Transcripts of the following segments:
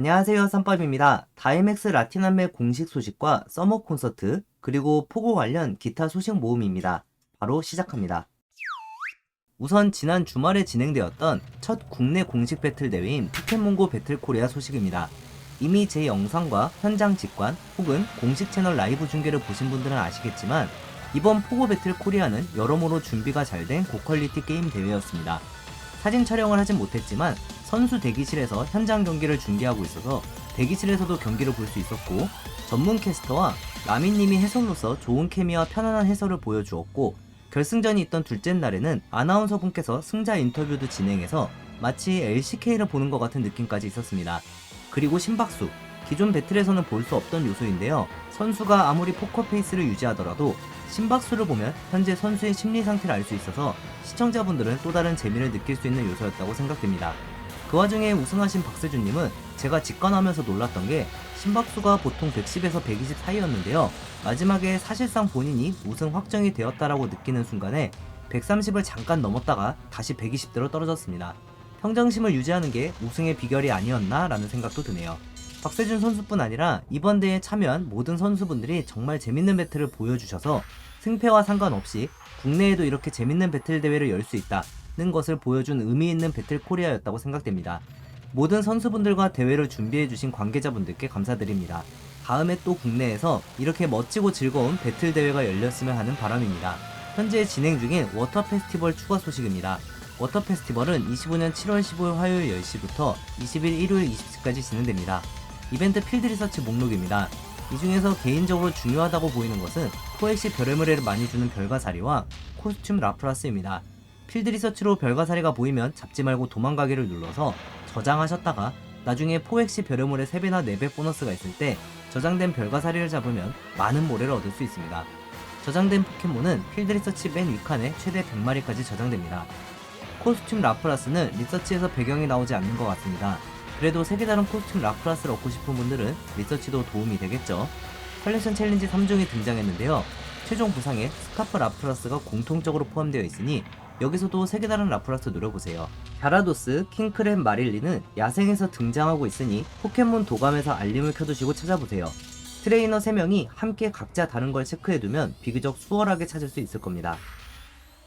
안녕하세요 쌈밥입니다. 다이맥스 라틴남매 공식 소식과 서머 콘서트 그리고 포고 관련 기타 소식 모음입니다. 바로 시작합니다. 우선 지난 주말에 진행되었던 첫 국내 공식 배틀 대회인 포켓몬고 배틀 코리아 소식입니다. 이미 제 영상과 현장 직관 혹은 공식 채널 라이브 중계를 보신 분들은 아시겠지만 이번 포고 배틀 코리아는 여러모로 준비가 잘 된 고퀄리티 게임 대회였습니다. 사진 촬영을 하진 못했지만 선수 대기실에서 현장 경기를 중계하고 있어서 대기실에서도 경기를 볼 수 있었고 전문 캐스터와 라미님이 해설로서 좋은 케미와 편안한 해설을 보여주었고 결승전이 있던 둘째 날에는 아나운서 분께서 승자 인터뷰도 진행해서 마치 LCK를 보는 것 같은 느낌까지 있었습니다. 그리고 심박수 기존 배틀에서는 볼 수 없던 요소인데요. 선수가 아무리 포커 페이스를 유지하더라도 심박수를 보면 현재 선수의 심리 상태를 알 수 있어서 시청자분들은 또 다른 재미를 느낄 수 있는 요소였다고 생각됩니다. 그 와중에 우승하신 박세준님은 제가 직관하면서 놀랐던 게 심박수가 보통 110에서 120 사이였는데요. 마지막에 사실상 본인이 우승 확정이 되었다라고 느끼는 순간에 130을 잠깐 넘었다가 다시 120대로 떨어졌습니다. 평정심을 유지하는 게 우승의 비결이 아니었나 라는 생각도 드네요. 박세준 선수뿐 아니라 이번 대회에 참여한 모든 선수분들이 정말 재밌는 배틀을 보여주셔서 승패와 상관없이 국내에도 이렇게 재밌는 배틀 대회를 열 수 있다 는 것을 보여준 의미 있는 배틀 코리아였다고 생각됩니다. 모든 선수분들과 대회를 준비해주신 관계자분들께 감사드립니다. 다음에 또 국내에서 이렇게 멋지고 즐거운 배틀 대회가 열렸으면 하는 바람입니다. 현재 진행 중인 워터 페스티벌 추가 소식입니다. 워터 페스티벌은 25년 7월 15일 화요일 10시부터 20일 일요일 20시까지 진행됩니다. 이벤트 필드 리서치 목록입니다. 이 중에서 개인적으로 중요하다고 보이는 것은 코엑시 별의 무례를 많이 주는 별가사리와 코스튬 라플라스입니다. 필드 리서치로 별가사리가 보이면 잡지 말고 도망가기를 눌러서 저장하셨다가 나중에 포엑시 별의 모래 3배나 4배 보너스가 있을 때 저장된 별가사리를 잡으면 많은 모래를 얻을 수 있습니다. 저장된 포켓몬은 필드 리서치 맨 위칸에 최대 100마리까지 저장됩니다. 코스튬 라플라스는 리서치에서 배경이 나오지 않는 것 같습니다. 그래도 색이 다른 코스튬 라플라스를 얻고 싶은 분들은 리서치도 도움이 되겠죠. 컬렉션 챌린지 3종이 등장했는데요. 최종 부상에 스카프 라플라스가 공통적으로 포함되어 있으니 여기서도 색이 다른 라플라스 노려보세요. 갸라도스, 킹크랩, 마릴리는 야생에서 등장하고 있으니 포켓몬 도감에서 알림을 켜두시고 찾아보세요. 트레이너 3명이 함께 각자 다른 걸 체크해두면 비교적 수월하게 찾을 수 있을 겁니다.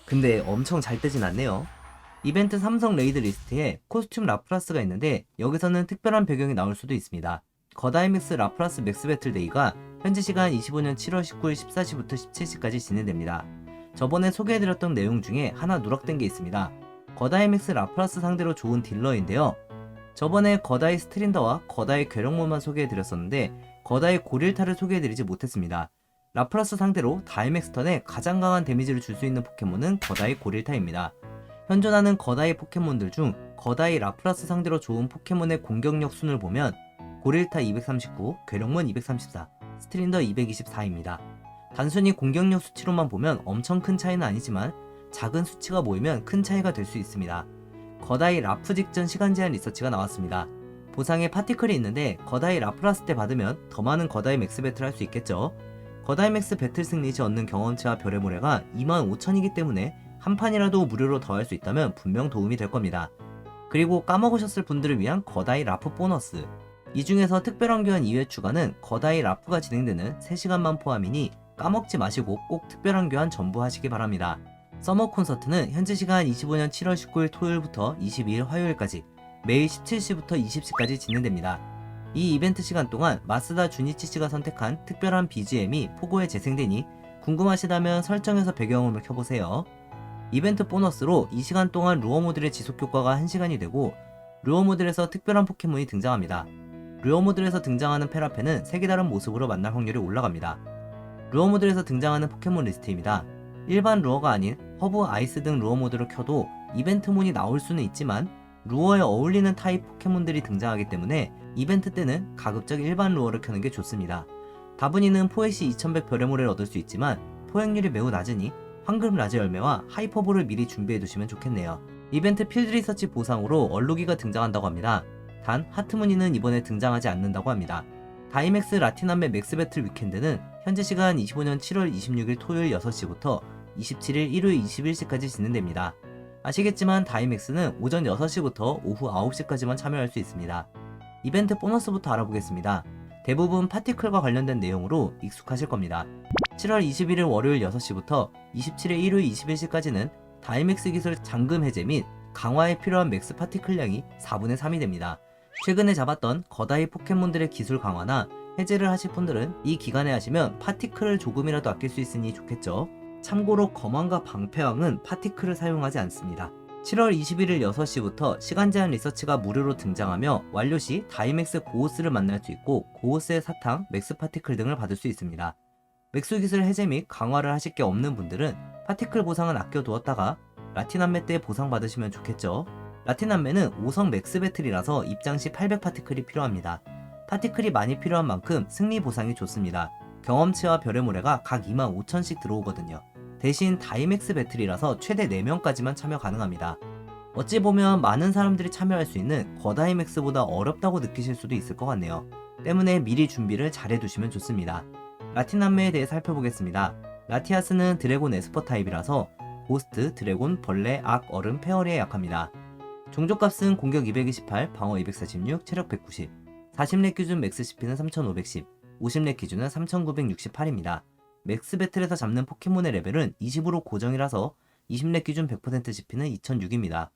근데 엄청 잘 뜨진 않네요. 이벤트 삼성 레이드 리스트에 코스튬 라플라스가 있는데 여기서는 특별한 배경이 나올 수도 있습니다. 거다이맥스 라플라스 맥스 배틀 데이가 현지 시간 25년 7월 19일 14시부터 17시까지 진행됩니다. 저번에 소개해드렸던 내용 중에 하나 누락된 게 있습니다. 거다이 맥스 라플라스 상대로 좋은 딜러인데요. 저번에 거다이 스트린더와 거다이 괴력몬만 소개해드렸었는데 거다이 고릴타를 소개해드리지 못했습니다. 라플라스 상대로 다이맥스턴에 가장 강한 데미지를 줄 수 있는 포켓몬은 거다이 고릴타입니다. 현존하는 거다이 포켓몬들 중 거다이 라플라스 상대로 좋은 포켓몬의 공격력 순을 보면 고릴타 239, 괴력몬 234, 스트린더 224입니다. 단순히 공격력 수치로만 보면 엄청 큰 차이는 아니지만 작은 수치가 모이면 큰 차이가 될 수 있습니다. 거다이 라프 직전 시간 제한 리서치가 나왔습니다. 보상에 파티클이 있는데 거다이 라플라스 때 받으면 더 많은 거다이 맥스 배틀 할 수 있겠죠. 거다이 맥스 배틀 승리 시 얻는 경험치와 별의 모래가 25,000이기 때문에 한 판이라도 무료로 더 할 수 있다면 분명 도움이 될 겁니다. 그리고 까먹으셨을 분들을 위한 거다이 라프 보너스. 이 중에서 특별한 교환 2회 추가는 거다이 라프가 진행되는 3시간만 포함이니 까먹지 마시고 꼭 특별한 교환 전부 하시기 바랍니다. 서머 콘서트는 현지 시간 25년 7월 19일 토요일부터 22일 화요일까지 매일 17시부터 20시까지 진행됩니다. 이 이벤트 시간 동안 마스다 주니치 씨가 선택한 특별한 BGM이 포고에 재생되니 궁금하시다면 설정에서 배경음을 켜보세요. 이벤트 보너스로 이 시간 동안 루어 모드의 지속 효과가 1시간이 되고 루어 모드에서 특별한 포켓몬이 등장합니다. 루어 모드에서 등장하는 페라페는 색이 다른 모습으로 만날 확률이 올라갑니다. 루어 모드에서 등장하는 포켓몬 리스트입니다. 일반 루어가 아닌 허브 아이스 등 루어 모드를 켜도 이벤트몬이 나올 수는 있지만 루어에 어울리는 타입 포켓몬들이 등장하기 때문에 이벤트 때는 가급적 일반 루어를 켜는 게 좋습니다. 다분히는 포에시 2100 별의 모래를 얻을 수 있지만 포획률이 매우 낮으니 황금 라제 열매와 하이퍼볼을 미리 준비해 두시면 좋겠네요. 이벤트 필드 리서치 보상으로 얼루기가 등장한다고 합니다. 단 하트무늬는 이번에 등장하지 않는다고 합니다. 다이맥스 라틴남매 맥스 배틀 위켄드는 현재 시간 25년 7월 26일 토요일 6시부터 27일 일요일 21시까지 진행됩니다. 아시겠지만 다이맥스는 오전 6시부터 오후 9시까지만 참여할 수 있습니다. 이벤트 보너스부터 알아보겠습니다. 대부분 파티클과 관련된 내용으로 익숙하실 겁니다. 7월 21일 월요일 6시부터 27일 일요일 21시까지는 다이맥스 기술 잠금 해제 및 강화에 필요한 맥스 파티클량이 4분의 3이 됩니다. 최근에 잡았던 거다이 포켓몬들의 기술 강화나 해제를 하실 분들은 이 기간에 하시면 파티클을 조금이라도 아낄 수 있으니 좋겠죠. 참고로 거만과 방패왕은 파티클을 사용하지 않습니다. 7월 21일 6시부터 시간 제한 리서치가 무료로 등장하며 완료 시 다이맥스 고오스를 만날 수 있고 고오스의 사탕, 맥스 파티클 등을 받을 수 있습니다. 맥스 기술 해제 및 강화를 하실 게 없는 분들은 파티클 보상은 아껴두었다가 라틴남매 때 보상 받으시면 좋겠죠. 라틴남매는 5성 맥스 배틀이라서 입장 시 800 파티클이 필요합니다. 파티클이 많이 필요한 만큼 승리 보상이 좋습니다. 경험치와 별의 모래가 각 2만 5천씩 들어오거든요. 대신 다이맥스 배틀이라서 최대 4명까지만 참여 가능합니다. 어찌 보면 많은 사람들이 참여할 수 있는 거다이맥스보다 어렵다고 느끼실 수도 있을 것 같네요. 때문에 미리 준비를 잘 해두시면 좋습니다. 라틴 남매에 대해 살펴보겠습니다. 라티아스는 드래곤 에스퍼 타입이라서 고스트, 드래곤, 벌레, 악, 얼음, 페어리에 약합니다. 종족값은 공격 228, 방어 246, 체력 190, 40렙 기준 맥스 CP는 3510, 50렙 기준은 3968입니다. 맥스 배틀에서 잡는 포켓몬의 레벨은 20으로 고정이라서 20렙 기준 100% CP는 2006입니다.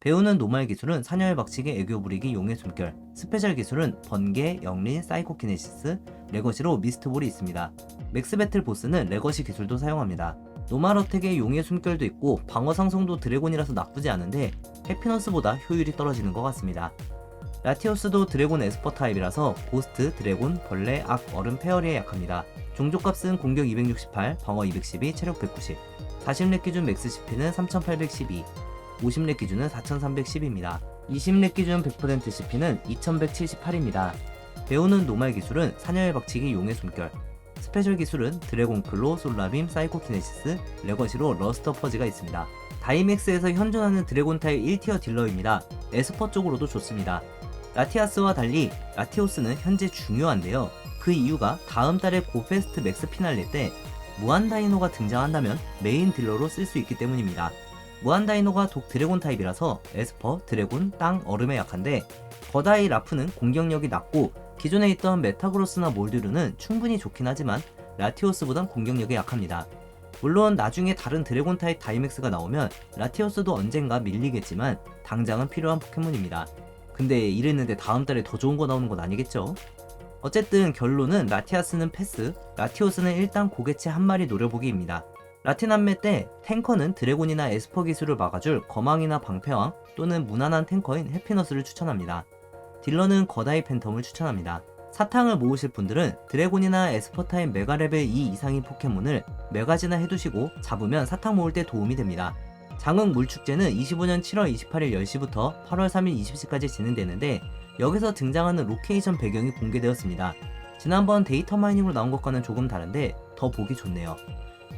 배우는 노말 기술은 사녀의 박치기, 애교 부리기, 용의 숨결, 스페셜 기술은 번개, 영린, 사이코키네시스, 레거시로 미스트볼이 있습니다. 맥스 배틀 보스는 레거시 기술도 사용합니다. 어택에 용의 숨결도 있고 방어 상성도 드래곤이라서 나쁘지 않은데 해피너스보다 효율이 떨어지는 것 같습니다. 라티오스도 드래곤 에스퍼 타입이라서 고스트, 드래곤, 벌레, 악, 얼음, 페어리에 약합니다. 종족값은 공격 268, 방어 212, 체력 190, 40렙 기준 맥스 CP는 3812, 50렙 기준은 4310입니다. 20렙 기준 100% CP는 2178입니다. 배우는 노말 기술은 사녀의 박치기 용의 숨결, 스페셜 기술은 드래곤 클로, 솔라빔, 사이코키네시스, 레거시로 러스터 퍼지가 있습니다. 다이맥스에서 현존하는 드래곤 타입 1티어 딜러입니다. 에스퍼 쪽으로도 좋습니다. 라티아스와 달리 라티오스는 현재 중요한데요. 그 이유가 다음 달에 고페스트 맥스 피날레 때 무한 다이노가 등장한다면 메인 딜러로 쓸 수 있기 때문입니다. 무한 다이노가 독 드래곤 타입이라서 에스퍼, 드래곤, 땅, 얼음에 약한데 거다이 라프는 공격력이 낮고 기존에 있던 메타그로스나 몰드르는 충분히 좋긴 하지만 라티오스보단 공격력이 약합니다. 물론 나중에 다른 드래곤 타입 다이맥스가 나오면 라티오스도 언젠가 밀리겠지만 당장은 필요한 포켓몬입니다. 근데 이랬는데 다음 달에 더 좋은 거 나오는 건 아니겠죠? 어쨌든 결론은 라티아스는 패스, 라티오스는 일단 고개체 한 마리 노려보기입니다. 라틴남매 때 탱커는 드래곤이나 에스퍼 기술을 막아줄 거망이나 방패왕 또는 무난한 탱커인 해피너스를 추천합니다. 딜러는 거다이 팬텀을 추천합니다. 사탕을 모으실 분들은 드래곤이나 에스퍼 타입 메가 레벨 2 이상인 포켓몬을 메가지나 해두시고 잡으면 사탕 모을 때 도움이 됩니다. 장흥 물축제는 25년 7월 28일 10시부터 8월 3일 20시까지 진행되는데 여기서 등장하는 로케이션 배경이 공개되었습니다. 지난번 데이터 마이닝으로 나온 것과는 조금 다른데 더 보기 좋네요.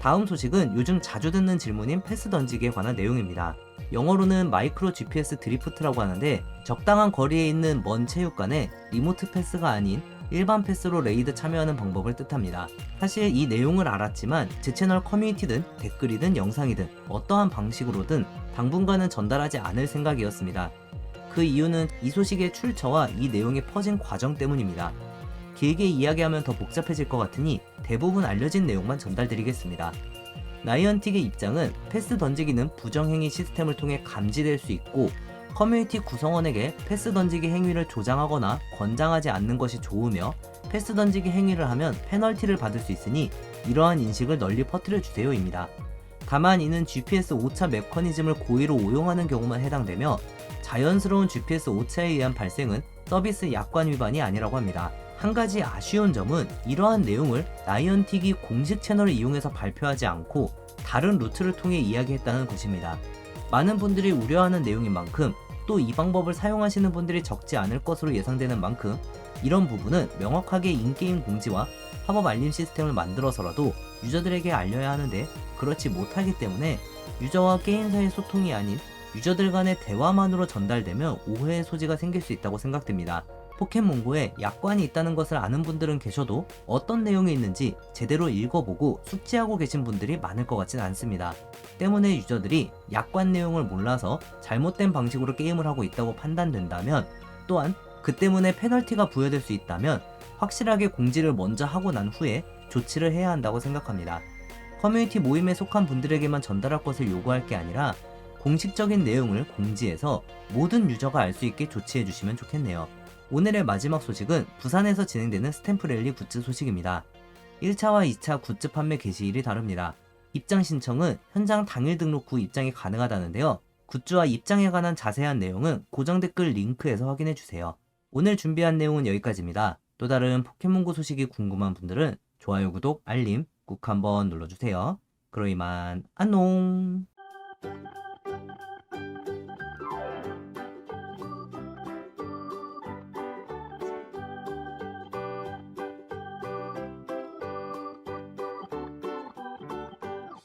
다음 소식은 요즘 자주 듣는 질문인 패스 던지기에 관한 내용입니다. 영어로는 마이크로 GPS 드리프트라고 하는데 적당한 거리에 있는 먼 체육관에 리모트 패스가 아닌 일반 패스로 레이드 참여하는 방법을 뜻합니다. 사실 이 내용을 알았지만 제 채널 커뮤니티든 댓글이든 영상이든 어떠한 방식으로든 당분간은 전달하지 않을 생각이었습니다. 그 이유는 이 소식의 출처와 이 내용이 퍼진 과정 때문입니다. 길게 이야기하면 더 복잡해질 것 같으니 대부분 알려진 내용만 전달드리겠습니다. 나이언틱의 입장은 패스 던지기는 부정행위 시스템을 통해 감지될 수 있고 커뮤니티 구성원에게 패스 던지기 행위를 조장하거나 권장하지 않는 것이 좋으며 패스 던지기 행위를 하면 페널티를 받을 수 있으니 이러한 인식을 널리 퍼뜨려 주세요입니다. 다만 이는 GPS 오차 메커니즘을 고의로 오용하는 경우만 해당되며 자연스러운 GPS 오차에 의한 발생은 서비스 약관 위반이 아니라고 합니다. 한 가지 아쉬운 점은 이러한 내용을 나이언틱이 공식 채널을 이용해서 발표하지 않고 다른 루트를 통해 이야기했다는 것입니다. 많은 분들이 우려하는 내용인 만큼 또 이 방법을 사용하시는 분들이 적지 않을 것으로 예상되는 만큼 이런 부분은 명확하게 인게임 공지와 팝업 알림 시스템을 만들어서라도 유저들에게 알려야 하는데 그렇지 못하기 때문에 유저와 게임사의 소통이 아닌 유저들 간의 대화만으로 전달되면 오해의 소지가 생길 수 있다고 생각됩니다. 포켓몬고에 약관이 있다는 것을 아는 분들은 계셔도 어떤 내용이 있는지 제대로 읽어보고 숙지하고 계신 분들이 많을 것 같진 않습니다. 때문에 유저들이 약관 내용을 몰라서 잘못된 방식으로 게임을 하고 있다고 판단된다면 또한 그 때문에 페널티가 부여될 수 있다면 확실하게 공지를 먼저 하고 난 후에 조치를 해야 한다고 생각합니다. 커뮤니티 모임에 속한 분들에게만 전달할 것을 요구할 게 아니라 공식적인 내용을 공지해서 모든 유저가 알 수 있게 조치해 주시면 좋겠네요. 오늘의 마지막 소식은 부산에서 진행되는 스탬프 랠리 굿즈 소식입니다. 1차와 2차 굿즈 판매 개시일이 다릅니다. 입장 신청은 현장 당일 등록 후 입장이 가능하다는데요. 굿즈와 입장에 관한 자세한 내용은 고정 댓글 링크에서 확인해 주세요. 오늘 준비한 내용은 여기까지입니다. 또 다른 포켓몬고 소식이 궁금한 분들은 좋아요, 구독, 알림 꾹 한번 눌러주세요. 그럼 이만 안녕!